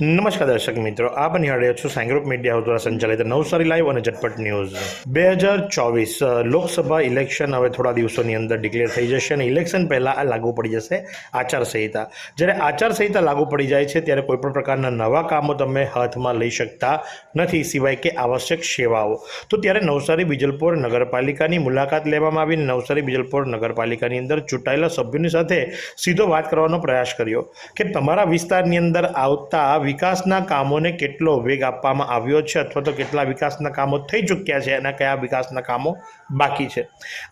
નમસ્કાર દર્શક મિત્રો, આપ નિહાળ્યા છો સાંગ્રુપ મીડિયા હાઉસ દ્વારા સંચાલિત નવસારી લાઈવ અને ઝટપટ ન્યૂઝ. બે હજાર ચોવીસ લોકસભા ઇલેક્શન હવે થોડા દિવસોની અંદર ડિક્લેર થઈ જશે અને ઇલેક્શન પહેલાં આ લાગુ પડી જશે આચારસંહિતા. જ્યારે આચારસંહિતા લાગુ પડી જાય છે, ત્યારે કોઈપણ પ્રકારના નવા કામો તમે હાથમાં લઈ શકતા નથી, સિવાય કે આવશ્યક સેવાઓ. તો ત્યારે નવસારી બિજલપુર નગરપાલિકાની મુલાકાત લેવામાં આવીને નવસારી બિજલપુર નગરપાલિકાની અંદર ચૂંટાયેલા સભ્યોની સાથે સીધો વાત કરવાનો પ્રયાસ કર્યો કે તમારા વિસ્તારની અંદર આવતા વિકાસના કામોને કેટલો વેગ આપવામાં આવ્યો છે અથવા તો કેટલા વિકાસના કામો થઈ ચૂક્યા છે અને કયા વિકાસના કામો બાકી છે.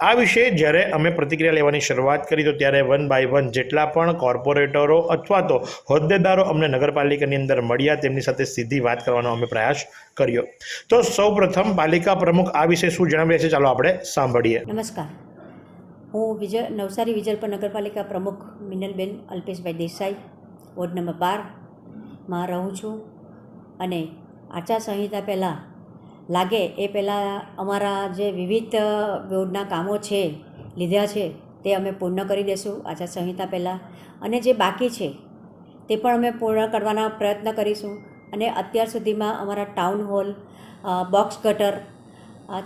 આ વિશે જ્યારે અમે પ્રતિક્રિયા લેવાની શરૂઆત કરી તો ત્યારે વન બાય વન જેટલા પણ કોર્પોરેટરો અથવા તો હોદ્દેદારો અમને નગરપાલિકાની અંદર મળ્યા તેમની સાથે સીધી વાત કરવાનો અમે પ્રયાસ કર્યો. તો સૌ પ્રથમ પાલિકા પ્રમુખ આ વિશે શું જણાવી છે ચાલો આપણે સાંભળીએ. નમસ્કાર. હું વિજય નવસારી વિજલપુર નગરપાલિકા પ્રમુખ મિનલબેન અલ્પેશભાઈ દેસાઈ, વોર્ડ નંબર બારમાં રહું છું અને આચારસંહિતા પહેલાં લાગે એ પહેલાં અમારા જે વિવિધ બોર્ડના કામો છે, લીધા છે, તે અમે પૂર્ણ કરી દઈશું આચારસંહિતા પહેલાં. અને જે બાકી છે, તે પણ અમે પૂર્ણ કરવાના પ્રયત્ન કરીશું. અને અત્યાર સુધીમાં અમારા ટાઉન હોલ બોક્સ ગટર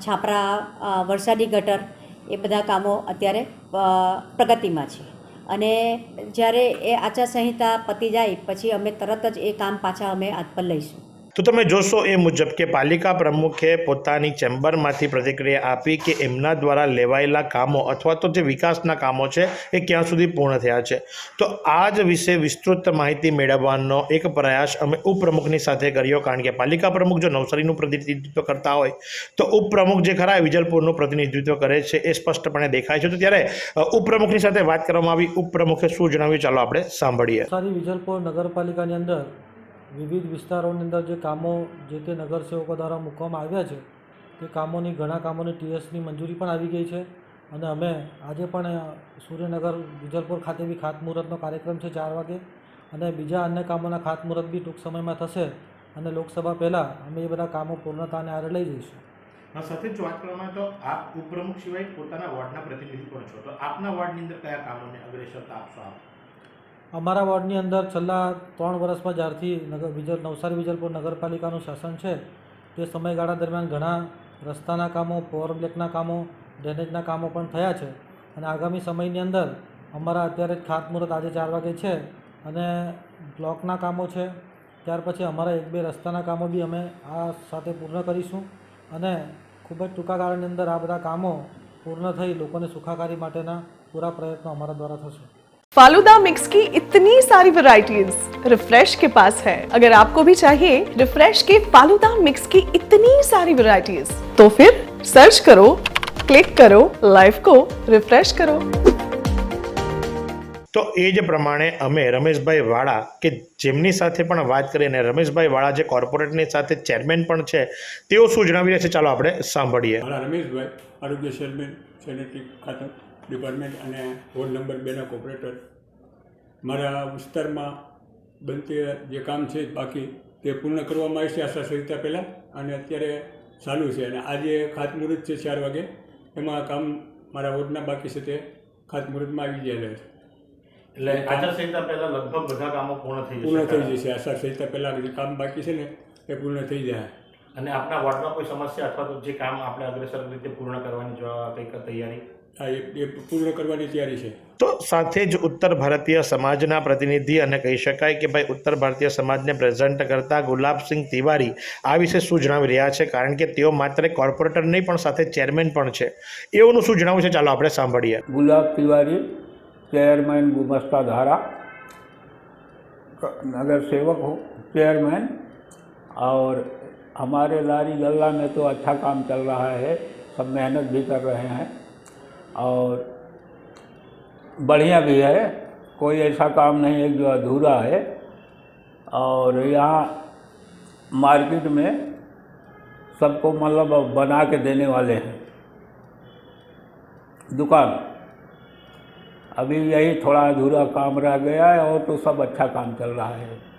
છાપરા વરસાદી ગટર એ બધા કામો અત્યારે પ્રગતિમાં છે. અને જ્યારે એ આચારસંહિતા પતી જાય, પછી અમે તરત જ એ કામ પાછા અમે હાથ પર લઈશું. તો તમે જોશો એ મુજબ કે પાલિકા પ્રમુખે પોતાની ચેમ્બરમાંથી પ્રતિક્રિયા આપી કે એમના દ્વારા લેવાયેલા કામો અથવા તો જે વિકાસના કામો છે એ ક્યાં સુધી પૂર્ણ થયા છે. તો આ જ વિશે વિસ્તૃત માહિતી મેળવવાનો એક પ્રયાસ અમે ઉપપ્રમુખની સાથે કર્યો કારણ કે પાલિકા પ્રમુખ જો નવસારીનું પ્રતિનિધિત્વ કરતા હોય તો ઉપપ્રમુખ જે ખરા વિજલપુરનું પ્રતિનિધિત્વ કરે છે એ સ્પષ્ટપણે દેખાય છે. તો ત્યારે ઉપપ્રમુખની સાથે વાત કરવામાં આવી. ઉપપ્રમુખે શું જણાવ્યું? ચાલો આપણે સાંભળીએ. વિજલપુર નગરપાલિકાની અંદર વિવિધ વિસ્તારોની અંદર જે કામો જે તે નગરસેવકો દ્વારા મૂકવામાં આવ્યા છે, તે કામોની ઘણા કામોની ટીએસની મંજૂરી પણ આવી ગઈ છે અને અમે આજે પણ સૂર્યનગર વિજલપુર ખાતે બી ખાતમુહૂર્તનો કાર્યક્રમ છે ચાર વાગે અને બીજા અન્ય કામોના ખાતમુહૂર્ત બી ટૂંક સમયમાં થશે અને લોકસભા પહેલાં અમે એ બધા કામો પૂર્ણતાને આરે લઈ જઈશું. સાથે જ વાત કરવામાં તો આપ ઉપપ્રમુખ સિવાય પોતાના વોર્ડના પ્રતિનિધિ પણ છો. તો આપના વોર્ડની અંદર કયા કામોને અગ્રેસરતા આપશો આપ? અમારા વોર્ડની અંદર છેલ્લા ત્રણ વર્ષમાં જ્યારથી નગર વિજલ નવસારી વિજલપુર નગરપાલિકાનું શાસન છે, તે સમયગાળા દરમિયાન ઘણા રસ્તાના કામો પાવર બ્લેકના કામો ડ્રેનેજના કામો પણ થયા છે. અને આગામી સમયની અંદર અમારા અત્યારે ખાતમુહૂર્ત આજે ચાર વાગે છે અને બ્લોકના કામો છે. ત્યાર પછી અમારા એક બે રસ્તાના કામો બી અમે આ સાથે પૂર્ણ કરીશું અને ખૂબ જ ટૂંકા ગાળાની અંદર આ બધા કામો પૂર્ણ થઈ લોકોને સુખાકારી માટેના પૂરા પ્રયત્નો અમારા દ્વારા થશે. फालूदा मिक्स की इतनी सारी वैरायटीज रिफ्रेश के पास है अगर आपको भी चाहिए रिफ्रेश के फालूदा मिक्स की इतनी सारी वैरायटीज तो फिर सर्च करो क्लिक करो लाइफ को रिफ्रेश करो તો એ જ પ્રમાણે અમે રમેશભાઈ વાળા કે જેમની સાથે પણ વાત કરી અને રમેશભાઈ વાળા જે કોર્પોરેટની સાથે ચેરમેન પણ છે તેઓ શું જણાવી રહ્યા છે ચાલો આપણે સાંભળીએ મારા રમેશભાઈ આરોગ્ય ચેરમેન સેનેટરી ખાતું ડિપાર્ટમેન્ટ અને વોર્ડ નંબર બેના કોપરેટર મારા વિસ્તારમાં બનતી જે કામ છે બાકી તે પૂર્ણ કરવામાં આવશે આશા સંહિતા પહેલાં અને અત્યારે ચાલુ છે અને આજે ખાતમુહૂર્ત છે ચાર વાગે. એમાં કામ મારા વોર્ડના બાકી છે તે ખાતમુહૂર્તમાં આવી જાય છે. એટલે આચારસંહિતા પહેલા લગભગ બધા કામો પૂર્ણ થઈ પૂર્ણ થઈ જશે. આશા સંહિતા પહેલાં જે કામ બાકી છે ને એ પૂર્ણ થઈ જાય. અને આપના વોર્ડમાં કોઈ સમસ્યા અથવા તો જે કામ આપણે અગ્રેસર રીતે પૂર્ણ કરવાની જો કંઈક તૈયારી? એ એ પૂર્ણ કરવાની તૈયારી છે તો સાથે જ ઉત્તર ભારતીય સમાજના પ્રતિનિધિ અને કહી શકાય કે ભાઈ ઉત્તર ભારતીય સમાજને પ્રેઝન્ટ કરતા ગુલાબસિંહ તિવારી આ વિશે શું જણાવી રહ્યા છે કારણ કે તેઓ માત્ર એક કોર્પોરેટર નહીં પણ સાથે ચેરમેન પણ છે એઓનું શું જણાવવું છે ચાલો આપણે સાંભળીએ गुलाब तिवारी चेयरमैन गुमस्ता धारा नगर सेवक हूँ चेयरमैन और हमारे लारी गल्ला में तो अच्छा काम चल रहा है सब मेहनत भी कर रहे हैं और बढ़िया भी है, कोई ऐसा काम नहीं है जो अधूरा है। और यहाँ मार्केट में सबको मतलब बना के देने वाले हैं। दुकान। अभी यही थोड़ा अधूरा काम रह गया है और तो सब अच्छा काम चल रहा है।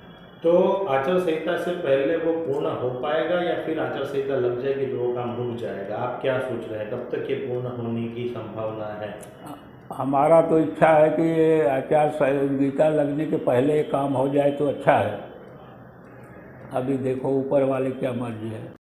तो आचार संहिता से पहले वो पूर्ण हो पाएगा या फिर आचार संहिता लग जाएगी तो वो काम रुक जाएगा? आप क्या सोच रहे हैं? कब तक ये पूर्ण होने की संभावना है? हमारा तो इच्छा है कि ये आचार संहिता लगने के पहले काम हो जाए तो अच्छा है। अभी देखो, ऊपर वाले क्या मर्ज़ी है।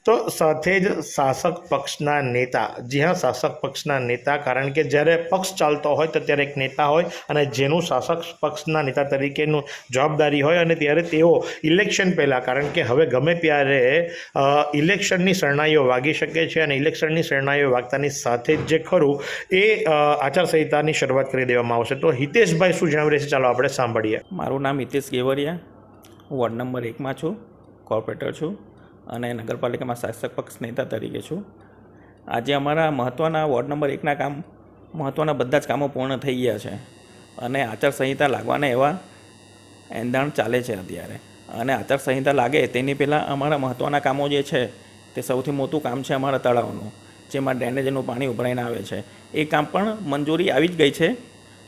તો સાથે જ શાસક પક્ષના નેતા, જી હા, શાસક પક્ષના નેતા, કારણ કે જ્યારે પક્ષ ચાલતો હોય તો ત્યારે એક નેતા હોય અને જેનું શાસક પક્ષના નેતા તરીકેનું જવાબદારી હોય અને ત્યારે તેઓ ઇલેક્શન પહેલાં, કારણ કે હવે ગમે ત્યારે ઇલેક્શનની શરણાઈઓ વાગી શકે છે અને ઇલેક્શનની શરણાઈઓ વાગતાની સાથે જ જે ખરું એ આચારસંહિતાની શરૂઆત કરી દેવામાં આવશે. તો હિતેશભાઈ શું જણાવી રહેશે ચાલો આપણે સાંભળીએ. મારું નામ હિતેશ ગેવરિયા. હું વોર્ડ નંબર એકમાં છું. કોર્પોરેટર છું. અને નગરપાલિકામાં શાસક પક્ષ નેતા તરીકે છું. આજે અમારા મહત્ત્વના વોર્ડ નંબર એકના કામ મહત્ત્વના બધા જ કામો પૂર્ણ થઈ ગયા છે અને આચારસંહિતા લાગવાના એવા એંધાણ ચાલે છે અત્યારે. અને આચારસંહિતા લાગે તેની પહેલાં અમારા મહત્ત્વના કામો જે છે તે સૌથી મોટું કામ છે અમારા તળાવનું, જેમાં ડ્રેનેજનું પાણી ઉભરાઈને આવે છે. એ કામ પણ મંજૂરી આવી જ ગઈ છે.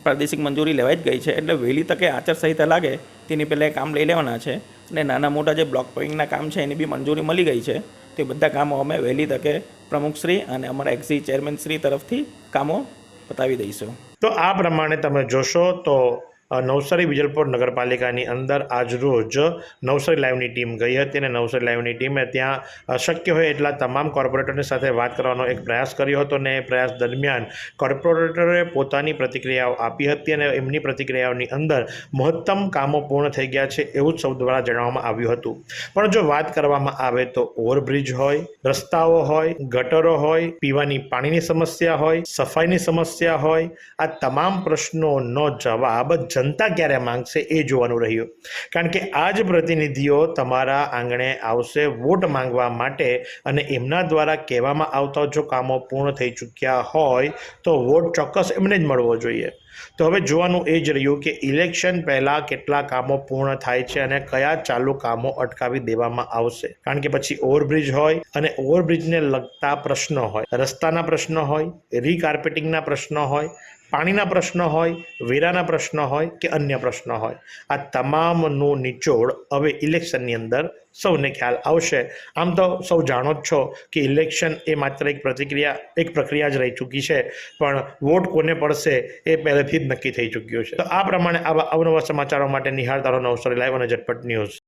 પ્રાદેશિક મંજૂરી લેવાઈ જ ગઈ છે. એટલે વહેલી તકે આચારસંહિતા લાગે તેની પહેલાં કામ લઈ લેવાના છે. અને નાના મોટા જે બ્લોક પોઈન્ટના કામ છે, એની બી મંજૂરી મળી ગઈ છે. તે બધા કામો અમે વહેલી તકે પ્રમુખશ્રી અને અમારા એક્ઝી ચેરમેનશ્રી તરફથી કામો પતાવી દઈશું. તો આ પ્રમાણે તમે જોશો તો નવસારી વિજલપોર નગરપાલિકાની અંદર આજરોજ નવસારી લાઈવની ટીમ ગઈ હતી અને નવસારી લાઈવની ટીમે ત્યાં અશક્ય શક્ય હોય એટલા તમામ કોર્પોરેટરની સાથે વાત કરવાનો એક પ્રયાસ કર્યો હતો અને એ પ્રયાસ દરમિયાન કોર્પોરેટરે પોતાની પ્રતિક્રિયાઓ આપી હતી અને એમની પ્રતિક્રિયાઓની અંદર મહત્તમ કામો પૂર્ણ થઈ ગયા છે એવું જ સૌ દ્વારા જણાવવામાં આવ્યું હતું. પણ જો વાત કરવામાં આવે તો ઓવરબ્રિજ હોય, રસ્તાઓ હોય, ગટરો હોય, પીવાની પાણીની સમસ્યા હોય, સફાઈની સમસ્યા હોય, આ તમામ પ્રશ્નોનો જવાબ જનતા ક્યારે માંગશે એ જોવાનું રહ્યું. કારણ કે આ જ પ્રતિનિધિઓ તમારા આંગણે આવશે વોટ માંગવા માટે અને એમના દ્વારા કહેવામાં આવતા જો કામો પૂર્ણ થઈ ચૂક્યા હોય તો વોટ ચોક્કસ એમને જ મળવો જોઈએ. તો હવે જોવાનું એ જ રહ્યું કે ઇલેક્શન પહેલાં કેટલા કામો પૂર્ણ થાય છે અને કયા ચાલુ કામો અટકાવી દેવામાં આવશે. કારણ કે પછી ઓવરબ્રિજ હોય અને ઓવરબ્રિજને લગતા પ્રશ્નો હોય. રસ્તાના પ્રશ્નો હોય, રીકાર્પેટિંગના પ્રશ્નો હોય પાણીના પ્રશ્ન હોય, વેરાના પ્રશ્ન હોય કે અન્ય પ્રશ્નો હોય. આ તમામનું નિચોડ હવે ઇલેક્શનની અંદર સૌને ખ્યાલ આવશે. આમ તો સૌ જાણો જ છો કે ઇલેક્શન એ માત્ર એક પ્રતિક્રિયા, એક પ્રક્રિયા જ રહી ચૂકી છે. પણ વોટ કોને પડશે એ પહેલેથી જ નક્કી થઈ ચૂક્યું છે. તો આ પ્રમાણે આવા અવનવા સમાચારો માટે નિહાળતા રહો નવસારી લાઈવ અને ઝટપટ ન્યૂઝ.